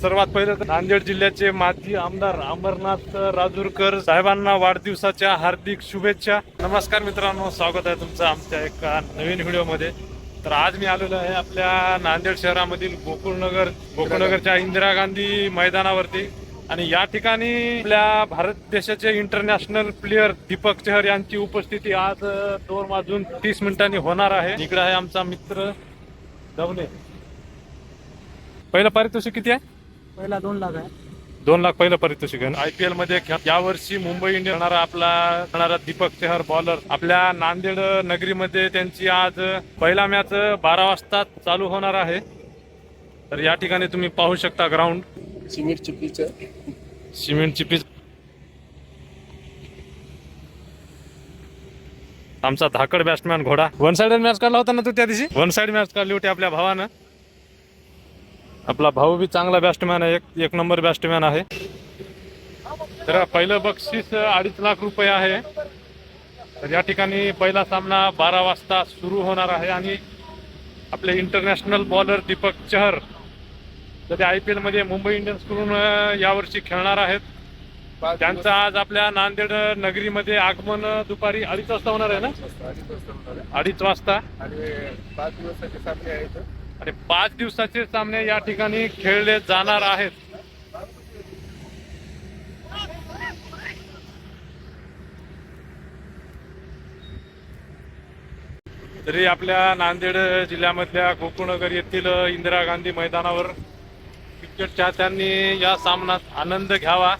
सर्वात पहिलं तर नांदेड जिल्ह्याचे माजी आमदार अमरनाथ राजूरकर साहेबांना वाढदिवसाच्या हार्दिक शुभेच्छा. नमस्कार मित्रांनो स्वागत आहे तुमचं आमच्या एका नवीन व्हिडिओमध्ये. तर आज मी आलेलो आहे आपल्या नांदेड शहरामधील गोकुळनगर गोकुळनगरच्या इंदिरा गांधी मैदानावरती. आणि या ठिकाणी आपल्या भारत देशाचे इंटरनॅशनल प्लेअर दीपक चहर यांची उपस्थिती आज दोन वाजून तीस मिनिटांनी होणार आहे. इकडे आहे आमचा मित्र दवने. पहिलं पारितोषिक किती आहे? पहिला दोन लाख आहे. दोन लाख पहिलं पारितोषिक आहे आय पी एलमध्ये खे- यावर्षी मुंबई इंडियन येणारा आपला येणारा दीपक चहर बॉलर आपल्या नांदेड नगरीमध्ये त्यांची आज पहिला मॅच बारा वाजता चालू होणार आहे. तर या ठिकाणी तुम्ही पाहू शकता ग्राउंड सिमेंटची पिच सिमेंटची पीच आमचा धाकड बॅट्समॅन घोडा. वन साइड मॅच काढला होता ना तू त्या दिवशी? वन साइड मॅच काढली होती आपल्या भावानं. आपला भाऊ बी चांगला बॅस्टमॅन आहे एक एक नंबर बॅस्टमॅन आहे. तर पहिलं बक्षीस अडीच लाख रुपये आहे. तर या ठिकाणी पहिला सामना बारा वाजता सुरू होणार आहे आणि आपले इंटरनॅशनल बॉलर दीपक चहर तर ते आय पी एलमध्ये मुंबई इंडियन्सकडून यावर्षी खेळणार आहेत. त्यांचं आज आपल्या नांदेड नगरीमध्ये आगमन दुपारी अडीच वाजता होणार आहे ना? अडीच वाजता. आणि पाच दिवसाचे सामने आहेत आणि पाच दिवसाचे सामने या ठिकाणी खेळले जाणार आहेत. तरी आपल्या नांदेड जिल्ह्यामधल्या गोकुळनगर येथील इंदिरा गांधी मैदानावर क्रिकेट चाहत्यांनी या सामन्यात आनंद घ्यावा.